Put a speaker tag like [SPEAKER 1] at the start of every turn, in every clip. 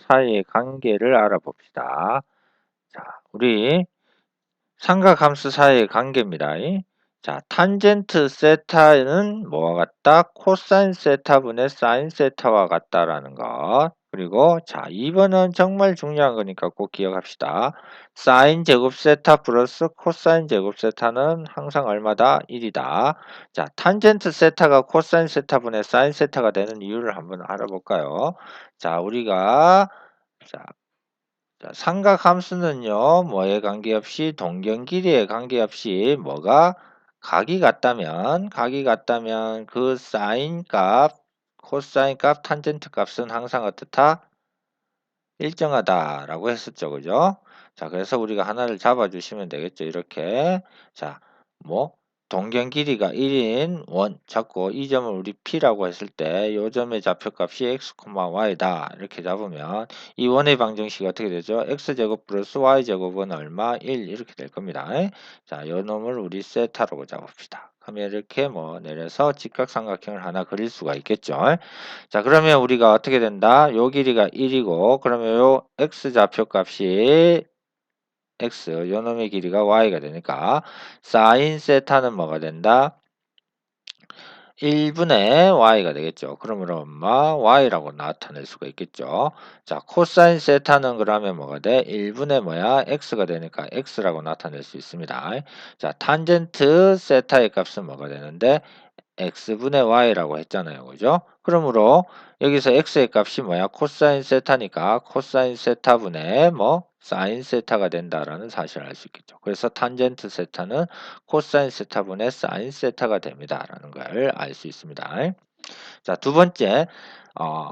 [SPEAKER 1] 사이의 관계를 알아봅시다. 자, 우리 삼각함수 사이의 관계입니다. 자, 탄젠트 세타는 뭐와 같다? 코사인 세타분의 사인 세타와 같다라는 것. 그리고 자, 2번은 정말 중요한 거니까 꼭 기억합시다. 사인 제곱 세타 플러스 코사인 제곱 세타는 항상 얼마다? 1이다. 자, 탄젠트 세타가 코사인 세타분의 사인 세타가 되는 이유를 한번 알아볼까요? 자, 우리가 자, 자, 삼각 함수는요, 뭐에 관계없이 동경 길이에 관계없이 뭐가 각이 같다면 각이 같다면 그 사인 값, 코사인 값, 탄젠트 값은 항상 어떻다? 일정하다 라고 했었죠. 그죠? 자, 그래서 우리가 하나를 잡아 주시면 되겠죠. 이렇게. 자, 뭐 동경 길이가 1인 원 잡고 이 점을 우리 P라고 했을 때요 점의 좌표값이 x, y다. 이렇게 잡으면 이 원의 방정식이 어떻게 되죠? x제곱 플러스 y제곱은 얼마? 1 이렇게 될 겁니다. 자, 요 놈을 우리 세타로 잡읍시다. 그러면 이렇게 뭐 내려서 직각삼각형을 하나 그릴 수가 있겠죠. 자, 그러면 우리가 어떻게 된다? 요 길이가 1이고 그러면 요 x 좌표 값이 x, 요 놈의 길이가 y가 되니까 사인 세타는 뭐가 된다? 1분의 y가 되겠죠. 그러므로 엄마 y라고 나타낼 수가 있겠죠. 자, 코사인 세타는 그러면 뭐가 돼? 1분의 뭐야? x가 되니까 x라고 나타낼 수 있습니다. 자, 탄젠트 세타의 값은 뭐가 되는데? x분의 y라고 했잖아요. 그죠? 그러므로 여기서 x의 값이 뭐야? 코사인 세타니까 코사인 세타분의 뭐 사인 세타가 된다라는 사실을 알 수 있겠죠. 그래서 탄젠트 세타는 코사인 세타분의 사인 세타가 됩니다라는 걸 알 수 있습니다. 자, 두 번째 어,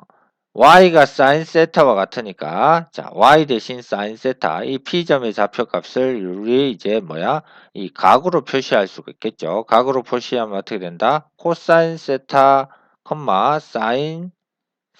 [SPEAKER 1] y가 사인 세타와 같으니까 자 y 대신 사인 세타 이 p점의 좌표값을 우리 이제 뭐야 이 각으로 표시할 수가 있겠죠. 각으로 표시하면 어떻게 된다? 코사인 세타, 콤마 사인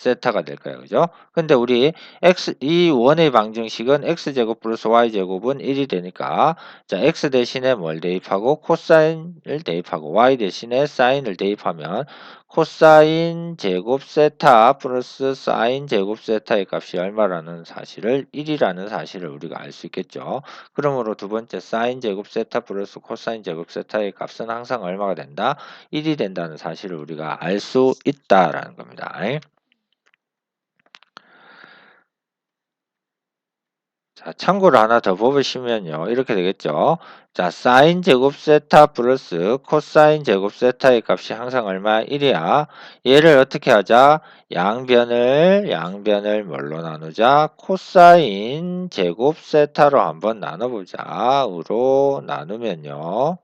[SPEAKER 1] 세타가 될 거예요. 그죠? 근데 우리 x 이 원의 방정식은 x제곱 플러스 y제곱은 1이 되니까 자 x 대신에 뭘 대입하고 코사인을 대입하고 y 대신에 사인을 대입하면 코사인 제곱 세타 플러스 사인 제곱 세타의 값이 얼마라는 사실을 1이라는 사실을 우리가 알 수 있겠죠. 그러므로 두 번째 사인 제곱 세타 플러스 코사인 제곱 세타의 값은 항상 얼마가 된다? 1이 된다는 사실을 우리가 알 수 있다라는 겁니다. 자, 참고로 하나 더 뽑으시면요. 이렇게 되겠죠. 자, 사인 제곱 세타 플러스 코사인 제곱 세타의 값이 항상 얼마? 1이야. 얘를 어떻게 하자? 양변을, 양변을 뭘로 나누자? 코사인 제곱 세타로 한번 나눠보자. 으로 나누면요.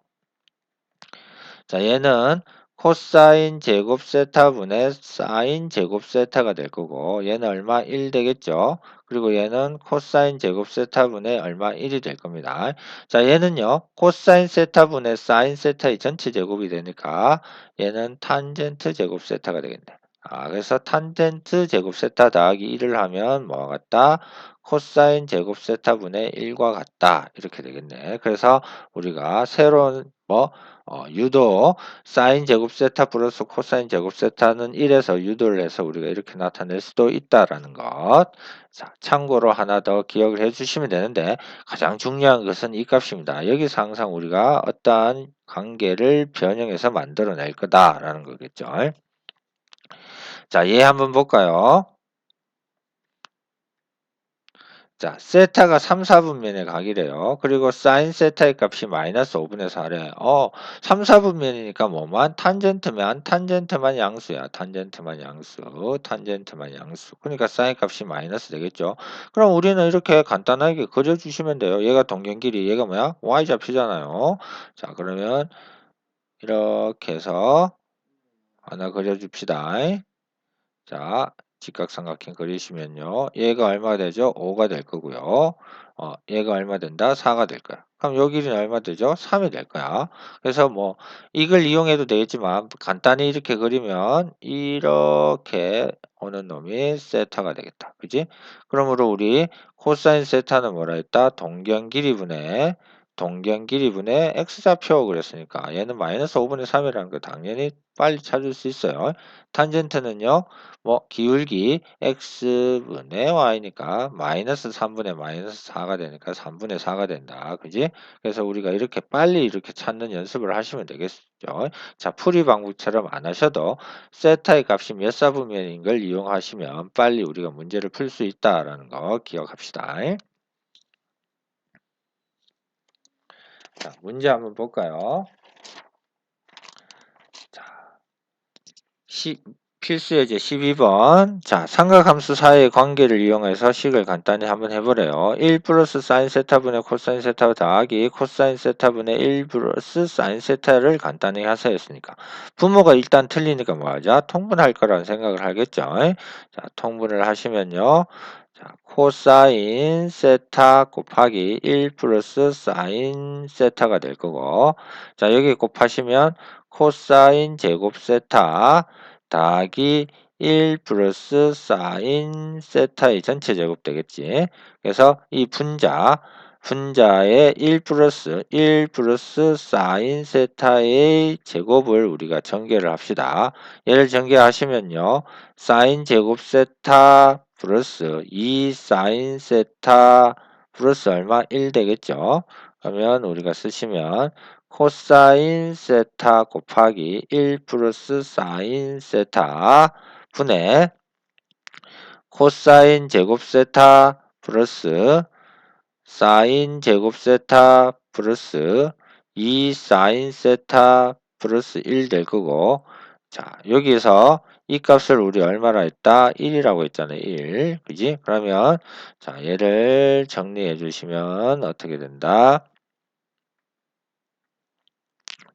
[SPEAKER 1] 자, 얘는 코사인 제곱 세타분의 사인 제곱 세타가 될 거고 얘는 얼마? 1 되겠죠. 그리고 얘는 코사인 제곱 세타분의 얼마? 1이 될 겁니다. 자 얘는요. 코사인 세타분의 사인 세타의 전체 제곱이 되니까 얘는 탄젠트 제곱 세타가 되겠네. 아, 그래서 탄젠트 제곱 세타 더하기 1을 하면 뭐와 같다? 코사인 제곱 세타분의 1과 같다. 이렇게 되겠네. 그래서 우리가 새로운 뭐 어, 유도 사인 제곱 세타 플러스 코사인 제곱 세타는 1에서 유도를 해서 우리가 이렇게 나타낼 수도 있다라는 것. 자, 참고로 하나 더 기억을 해 주시면 되는데 가장 중요한 것은 이 값입니다. 여기서 항상 우리가 어떠한 관계를 변형해서 만들어낼 거다라는 거겠죠. 자, 얘 한번 볼까요? 자, 세타가 3, 4분면에 각이래요. 그리고 사인 세타의 값이 마이너스 5분의 4래. 어, 3, 4분면이니까 뭐만? 탄젠트면 탄젠트만 양수야. 탄젠트만 양수. 탄젠트만 양수. 그러니까 사인 값이 마이너스 되겠죠. 그럼 우리는 이렇게 간단하게 그려주시면 돼요. 얘가 동경길이, 얘가 뭐야? y좌표잖아요. 자, 그러면 이렇게 해서 하나 그려줍시다. 자, 직각삼각형 그리시면요. 얘가 얼마 되죠? 5가 될 거고요. 어, 얘가 얼마 된다? 4가 될 거야. 그럼 요 길이는 얼마 되죠? 3이 될 거야. 그래서 뭐 이걸 이용해도 되겠지만 간단히 이렇게 그리면 이렇게 오는 놈이 세타가 되겠다. 그지? 그러므로 우리 코사인 세타는 뭐라 했다? 동경 길이분의 동경 길이분의 x좌표 그랬으니까 얘는 마이너스 5분의 3이라는 거 당연히 빨리 찾을 수 있어요. 탄젠트는요. 뭐 기울기 x분의 y니까 마이너스 3분의 마이너스 4가 되니까 3분의 4가 된다. 그지? 그래서 우리가 이렇게 빨리 이렇게 찾는 연습을 하시면 되겠죠. 자 풀이 방법처럼 안 하셔도 세타의 값이 몇 사분면인 걸 이용하시면 빨리 우리가 문제를 풀 수 있다라는 거 기억합시다. 자, 문제 한번 볼까요? 자, 시, 필수 예제 12번. 자, 삼각함수 사이의 관계를 이용해서 식을 간단히 한번 해보래요. 1 플러스 사인 세타분의 코사인 세타 더하기 코사인 세타분의 1 플러스 사인 세타를 간단히 하세요했으니까 부모가 일단 틀리니까 뭐하죠? 통분할 거라는 생각을 하겠죠. 자, 통분을 하시면요. 자, 코사인 세타 곱하기 1 플러스 사인 세타가 될 거고 자 여기 곱하시면 코사인 제곱 세타 더하기 1 플러스 사인 세타의 전체 제곱 되겠지. 그래서 이 분자 분자의 1 플러스 1 플러스 사인 세타의 제곱을 우리가 전개를 합시다. 얘를 전개하시면요. 사인 제곱 세타 플러스 2 사인 세타 플러스 얼마? 1 되겠죠. 그러면 우리가 쓰시면 코사인 세타 곱하기 1 플러스 사인 세타 분의 코사인 제곱 세타 플러스 사인 제곱 세타 플러스 2 사인 세타 플러스 1 될 거고 자 여기서 이 값을 우리 얼마나 했다? 1이라고 했잖아요. 1. 그지? 그러면 자 얘를 정리해 주시면 어떻게 된다?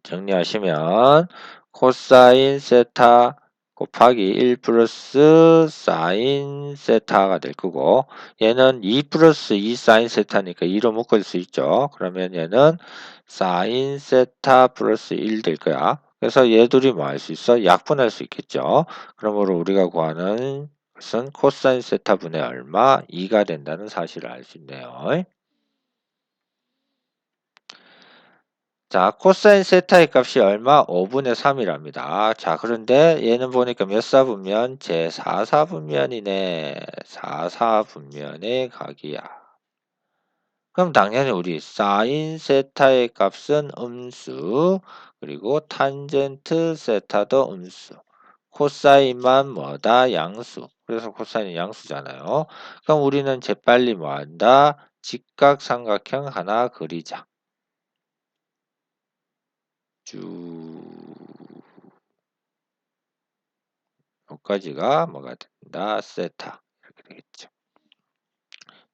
[SPEAKER 1] 정리하시면 코사인 세타 곱하기 1 플러스 사인 세타가 될 거고 얘는 2 플러스 2 사인 세타니까 2로 묶을 수 있죠. 그러면 얘는 사인 세타 플러스 1 될 거야. 그래서 얘들이 뭐 할 수 있어? 약분할 수 있겠죠. 그러므로 우리가 구하는 것은 코사인 세타 분의 얼마? 2가 된다는 사실을 알 수 있네요. 자, 코사인 세타의 값이 얼마? 5분의 3이랍니다. 자, 그런데 얘는 보니까 몇 사분면? 제 4사분면이네. 4사분면의 각이야. 그럼 당연히 우리 사인 세타의 값은 음수, 그리고 탄젠트 세타도 음수. 코사인만 뭐다? 양수. 그래서 코사인이 양수잖아요. 그럼 우리는 재빨리 뭐한다? 직각삼각형 하나 그리자. 쭉 여기까지가 뭐가 된다? 세타 이렇게 되겠죠.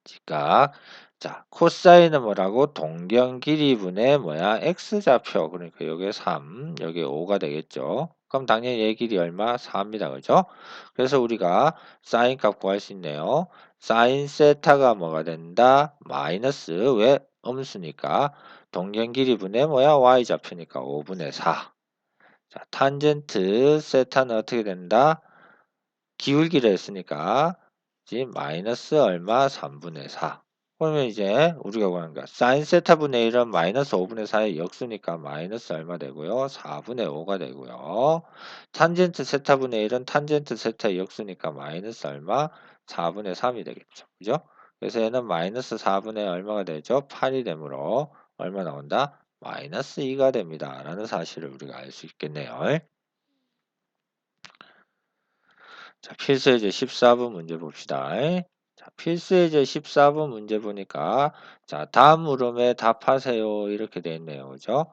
[SPEAKER 1] 직각 자 코사인은 뭐라고? 동경 길이분의 뭐야? x좌표 그러니까 여기 3 여기 5가 되겠죠. 그럼 당연히 얘 길이 얼마? 4입니다. 그죠? 그래서 우리가 사인 값 구할 수 있네요. 사인 세타가 뭐가 된다? 마이너스 왜? 음수니까 동경 길이 분의 뭐야? y좌표니까 5분의 4. 자, 탄젠트 세타는 어떻게 된다? 기울기를 했으니까 이제 마이너스 얼마? 3분의 4. 그러면 이제 우리가 구하는 거야. 사인 세타 분의 1은 마이너스 5분의 4의 역수니까 마이너스 얼마 되고요? 4분의 5가 되고요. 탄젠트 세타 분의 1은 탄젠트 세타의 역수니까 마이너스 얼마? 4분의 3이 되겠죠. 그죠? 그래서 얘는 마이너스 4분의 얼마가 되죠? 8이 되므로 얼마 나온다? 마이너스 2가 됩니다. 라는 사실을 우리가 알 수 있겠네요. 자, 필수예제 14번 문제 봅시다. 자, 필수예제 14번 문제 보니까 자, 다음 물음에 답하세요. 이렇게 되어 있네요. 그죠?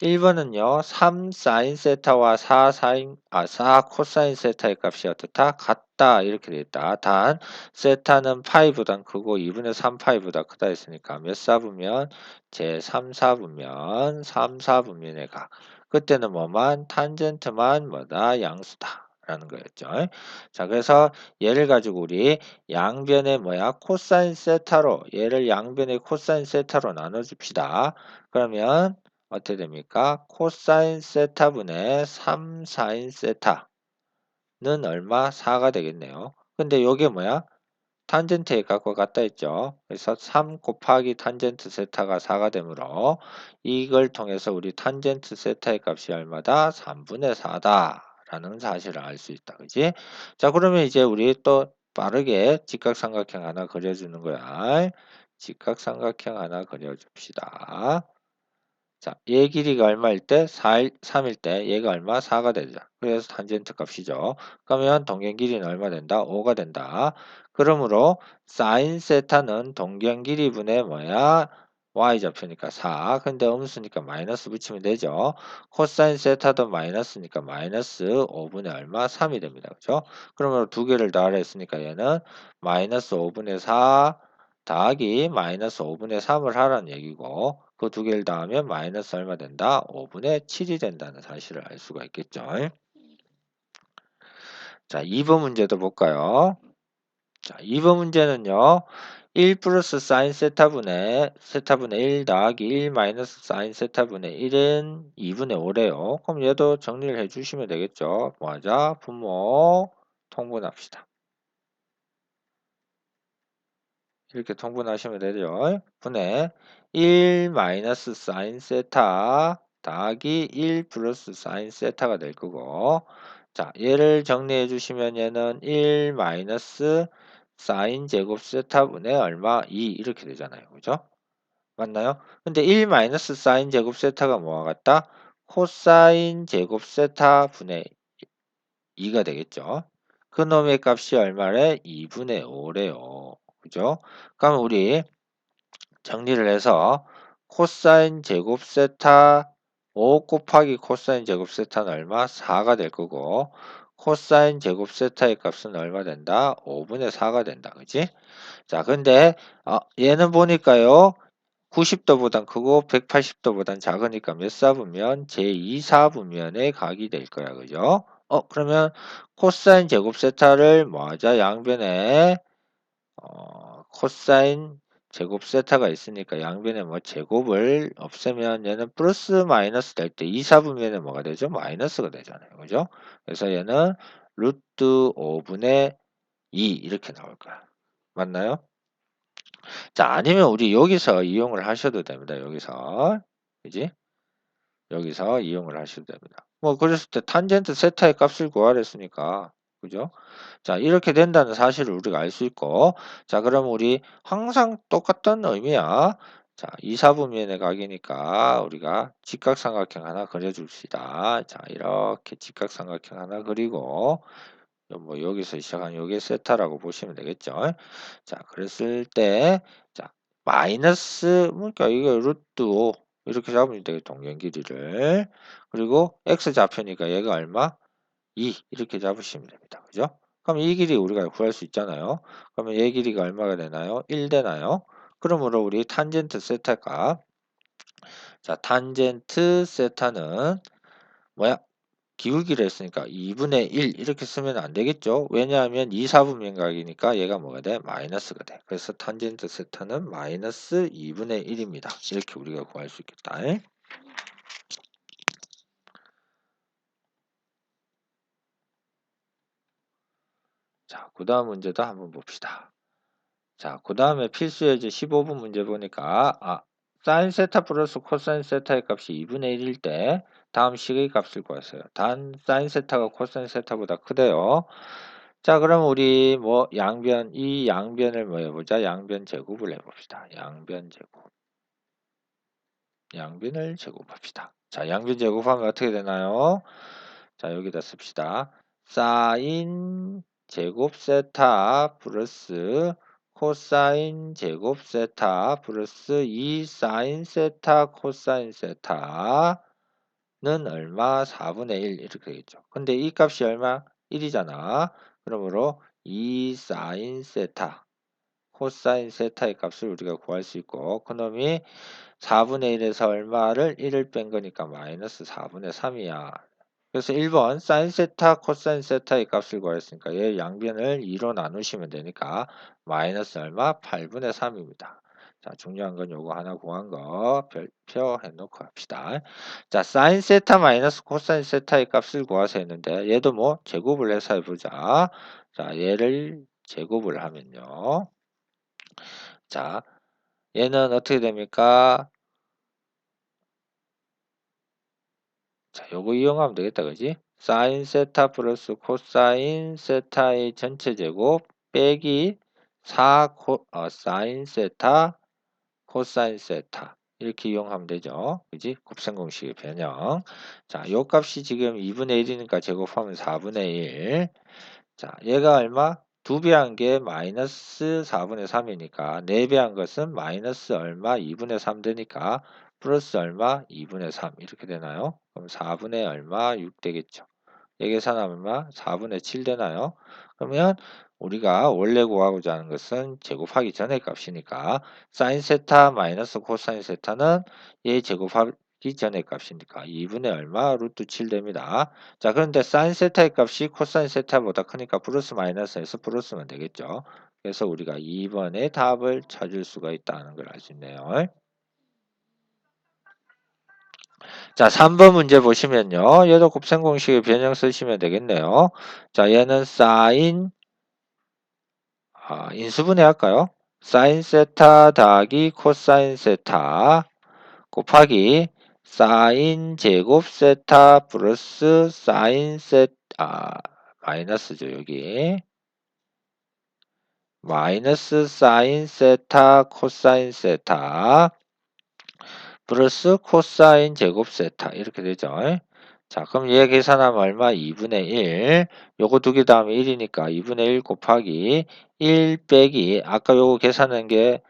[SPEAKER 1] 자, 1번은요. 3 사인 세타와 4 사인 아, 4 코사인 세타의 값이 어떻다? 같다. 이렇게 있다. 단 세타는 파이보단 크고 2분의 3 파이보다 크다 했으니까 몇 사분면? 제3 사분면 3 사분면의 각. 그때는 뭐만 탄젠트만 뭐다? 양수다. 라는 거였죠. 자, 그래서 얘를 가지고 우리 양변의 뭐야? 코사인 세타로 얘를 양변의 코사인 세타로 나눠 줍시다. 그러면 어떻게 됩니까? 코사인 세타분의 3 사인 세타는 얼마? 4가 되겠네요. 근데 요게 뭐야? 탄젠트의 값과 같다 했죠. 그래서 3 곱하기 탄젠트 세타가 4가 되므로 이걸 통해서 우리 탄젠트 세타의 값이 얼마다? 3분의 4다. 라는 사실을 알 수 있다. 그지? 자, 그러면 이제 우리 또 빠르게 직각삼각형 하나 그려주는 거야. 직각삼각형 하나 그려줍시다. 자, 얘 길이가 얼마일 때? 4일, 3일 때 얘가 얼마? 4가 되죠. 그래서 탄젠트 값이죠. 그러면 동경 길이는 얼마 된다? 5가 된다. 그러므로 사인 세타는 동경 길이 분의 뭐야? y좌표니까 4. 근데 음수니까 마이너스 붙이면 되죠. 코사인 세타도 마이너스니까 마이너스 5분의 얼마? 3이 됩니다. 그죠? 그러므로 두 개를 더하라 했으니까 얘는 마이너스 5분의 4 더하기 마이너스 5분의 3을 하라는 얘기고 그 두 개를 더하면 마이너스 얼마 된다? 5분의 7이 된다는 사실을 알 수가 있겠죠. 자, 2번 문제도 볼까요? 자, 2번 문제는요. 1 플러스 사인 세타분의 세타분의 1 더하기 1 마이너스 사인 세타분의 1은 2분의 5래요. 그럼 얘도 정리를 해주시면 되겠죠. 뭐하자? 분모 통분합시다. 이렇게 통분하시면 되죠. 분의 1 마이너스 사인 세타 더하기 1 플러스 사인 세타가 될 거고 자 얘를 정리해 주시면 얘는 1 마이너스 사인 제곱 세타분의 얼마 2 이렇게 되잖아요. 그죠? 맞나요? 근데 1 마이너스 사인 제곱 세타가 뭐와 같다? 코사인 제곱 세타 분의 2가 되겠죠. 그 놈의 값이 얼마래? 2분의 5래요. 그죠? 그럼 우리 정리를 해서 코사인 제곱 세타 5 곱하기 코사인 제곱 세타는 얼마? 4가 될 거고 코사인 제곱 세타의 값은 얼마 된다? 5분의 4가 된다. 그지? 자, 근데 어, 얘는 보니까요. 90도보단 크고 180도보단 작으니까 몇 사분면? 제2사분면의 각이 될 거야. 그죠? 어, 그러면 코사인 제곱 세타를 뭐하자? 양변에 어, 코사인 제곱 세타가 있으니까 양변에 뭐 제곱을 없애면 얘는 플러스 마이너스 될 때 2사분면에 뭐가 되죠? 마이너스가 되잖아요. 그죠? 그래서 얘는 루트 5분의 2 이렇게 나올 거야. 맞나요? 자, 아니면 우리 여기서 이용을 하셔도 됩니다. 여기서. 그지? 여기서 이용을 하셔도 됩니다. 뭐 그랬을 때 탄젠트 세타의 값을 구하랬으니까 그죠? 자 이렇게 된다는 사실을 우리가 알 수 있고 자 그럼 우리 항상 똑같은 의미야. 자 이사분면의 각이니까 우리가 직각삼각형 하나 그려줍시다. 자 이렇게 직각삼각형 하나 그리고 뭐 여기서 시작한 요게 세타라고 보시면 되겠죠? 자 그랬을 때 자 마이너스 그러니까 이게 루트 5 이렇게 잡으면 되겠다 동경 길이를. 그리고 x 좌표니까 얘가 얼마 2 이렇게 잡으시면 됩니다. 그죠? 그럼 이 길이 우리가 구할 수 있잖아요. 그러면 얘 길이가 얼마가 되나요? 1 되나요? 그러므로 우리 탄젠트 세타가 자 탄젠트 세타는 뭐야? 기울기를 했으니까 2분의 1 이렇게 쓰면 안 되겠죠? 왜냐하면 2, 4분면각이니까 얘가 뭐가 돼? 마이너스가 돼. 그래서 탄젠트 세타는 마이너스 2분의 1입니다. 이렇게 우리가 구할 수 있겠다. 자, 그 다음 문제도 한번 봅시다. 자, 그 다음에 필수 예제 15분 문제 보니까 아, 사인 세타 플러스 코사인 세타의 값이 2분의 1일 때 다음 식의 값을 구하세요. 단 사인 세타가 코사인 세타보다 크대요. 자, 그럼 우리 뭐 양변 이 양변을 뭐 해보자. 양변 제곱을 해봅시다. 양변 제곱. 양변을 제곱합시다. 자, 양변 제곱하면 어떻게 되나요? 자, 여기다 씁시다. 사인 제곱 세타 플러스 코사인 제곱 세타 플러스 2 사인 세타 코사인 세타는 얼마? 4분의 1 이렇게 되겠죠. 근데 이 값이 얼마? 1이잖아. 그러므로 2 사인 세타 코사인 세타의 값을 우리가 구할 수 있고 그놈이 4분의 1에서 얼마를 1을 뺀 거니까 마이너스 4분의 3이야. 그래서 1번 사인 세타 코사인 세타의 값을 구했으니까 얘 양변을 2로 나누시면 되니까 마이너스 얼마? 8분의 3입니다. 자 중요한 건 요거 하나 구한 거 별표 해놓고 합시다. 자 사인 세타 마이너스 코사인 세타의 값을 구하서 했는데 얘도 뭐 제곱을 해서 해보자. 자 얘를 제곱을 하면요. 자, 얘는 어떻게 됩니까? 자, 요거 이용하면 되겠다, 그지? 사인 세타 플러스 코사인 세타의 전체 제곱 빼기 4 코, 어, 사인 세타 코사인 세타 이렇게 이용하면 되죠. 그지? 곱셈 공식의 변형. 자, 요 값이 지금 2분의 1이니까 제곱하면 4분의 1. 자, 얘가 얼마? 2배 한 게 마이너스 4분의 3이니까 4배 한 것은 마이너스 얼마? 2분의 3 되니까 플러스 얼마? 2분의 3 이렇게 되나요? 그럼 4분의 얼마? 6 되겠죠. 얘 계산하면 얼마? 4분의 7 되나요? 그러면 우리가 원래 구하고자 하는 것은 제곱하기 전의 값이니까 사인 세타 마이너스 코사인 세타는 얘 제곱하기 전의 값이니까 2분의 얼마? 루트 7 됩니다. 자 그런데 사인 세타의 값이 코사인 세타보다 크니까 플러스 마이너스에서 플러스면 되겠죠. 그래서 우리가 2번의 답을 찾을 수가 있다는 걸 알 수 있네요. 자, 3번 문제 보시면요. 얘도 곱셈 공식의 변형 쓰시면 되겠네요. 자, 얘는 사인 아, 인수분해 할까요? 사인 세타 더하기 코사인 세타 곱하기 사인 제곱 세타 플러스 사인 세타 아, 마이너스죠, 여기. 마이너스 사인 세타 코사인 세타 플러스 코사인 제곱 세타 이렇게 되죠. 자 그럼 얘 계산하면 얼마? 2분의 1 요거 두 개 다음에 1이니까 2분의 1 곱하기 1 빼기 아까 요거 계산한 게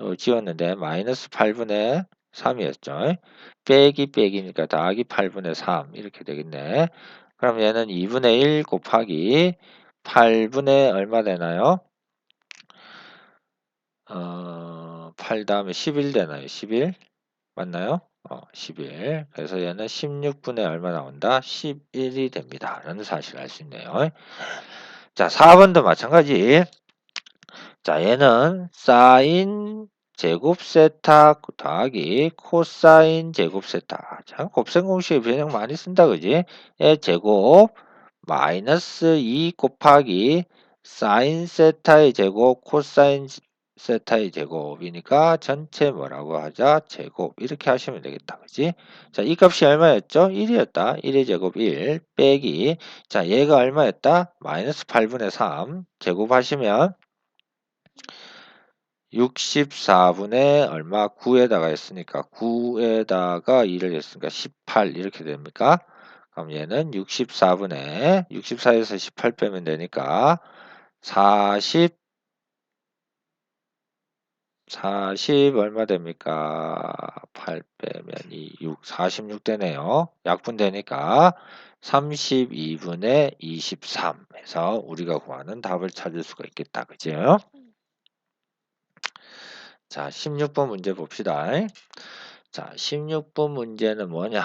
[SPEAKER 1] 어, 지웠는데 마이너스 8분의 3이었죠. 빼기 빼기니까 더하기 8분의 3 이렇게 되겠네. 그럼 얘는 2분의 1 곱하기 8분의 얼마 되나요? 어, 8 다음에 11 되나요? 11 맞나요? 어, 11 그래서 얘는 16분의 얼마 나온다? 11이 됩니다. 라는 사실을 알 수 있네요. 자 4번도 마찬가지 자 얘는 사인 제곱 세타 더하기 코사인 제곱 세타 자 곱셈 공식의 변형 많이 쓴다 그지? 의 제곱 마이너스 2 곱하기 사인 세타의 제곱 코사인 세타의 제곱이니까 전체 뭐라고 하자? 제곱 이렇게 하시면 되겠다. 그지? 자, 이 값이 얼마였죠? 1이었다. 1의 제곱 1 빼기 자, 얘가 얼마였다? 마이너스 8분의 3 제곱하시면 64분의 얼마 9에다가 했으니까 9에다가 2를 했으니까 18 이렇게 됩니까? 그럼 얘는 64분의 64에서 18 빼면 되니까 40 40 얼마 됩니까? 8 빼면 2, 6, 46 되네요. 약분되니까 32분의 23 해서 우리가 구하는 답을 찾을 수가 있겠다. 그죠? 자, 16번 문제 봅시다. 자, 16번 문제는 뭐냐?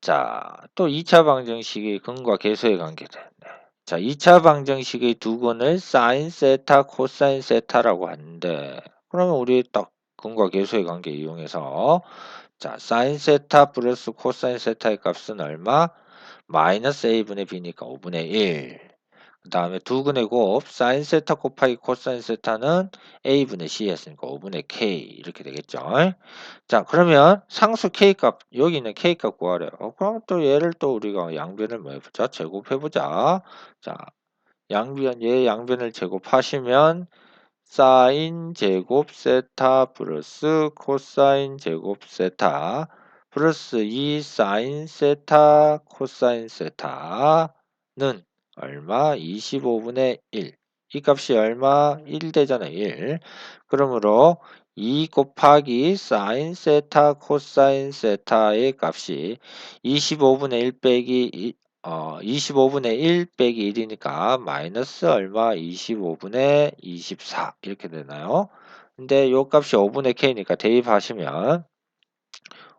[SPEAKER 1] 자, 또 2차 방정식의 근과 계수의 관계됐네. 자, 2차 방정식의 두 근을 사인 세타, 코사인 세타라고 하는데 그러면 우리 딱 근과 계수의 관계 이용해서 자, 사인 세타 플러스 코사인 세타의 값은 얼마? 마이너스 a분의 b니까 5분의 1. 그 다음에 두 근의 곱 사인 세타 곱하기 코사인 세타는 a분의 c였으니까 5분의 k 이렇게 되겠죠. 자 그러면 상수 k값 여기 있는 k값 구하래요. 어, 그럼 또 얘를 또 우리가 양변을 뭐 해보자 제곱해보자. 자 양변 얘 양변을 제곱하시면 사인 제곱 세타 플러스 코사인 제곱 세타 플러스 2 사인 세타 코사인 세타는 얼마? 25분의 1. 이 값이 얼마? 1 되잖아, 1. 그러므로 2 곱하기 사인 세타 코사인 세타의 값이 25분의 1 빼기 2, 어, 25분의 1 빼기 1이니까 마이너스 얼마? 25분의 24 이렇게 되나요? 근데 요 값이 5분의 k니까 대입하시면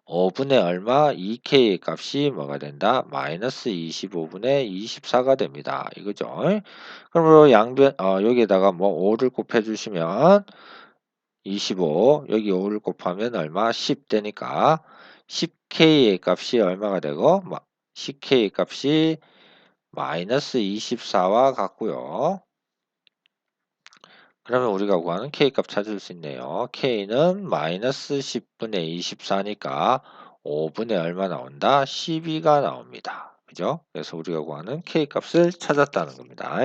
[SPEAKER 1] 5분의 얼마? 2K의 값이 뭐가 된다? 마이너스 25분의 24가 됩니다. 이거죠. 그러므로 양변, 어, 여기에다가 뭐 5를 곱해 주시면 25, 여기 5를 곱하면 얼마? 10 되니까 10K의 값이 얼마가 되고, 10K의 값이 마이너스 24와 같고요. 그러면 우리가 구하는 K값 찾을 수 있네요. K는 마이너스 10분의 24니까 5분의 얼마 나온다? 12가 나옵니다. 그죠? 그래서 우리가 구하는 K값을 찾았다는 겁니다.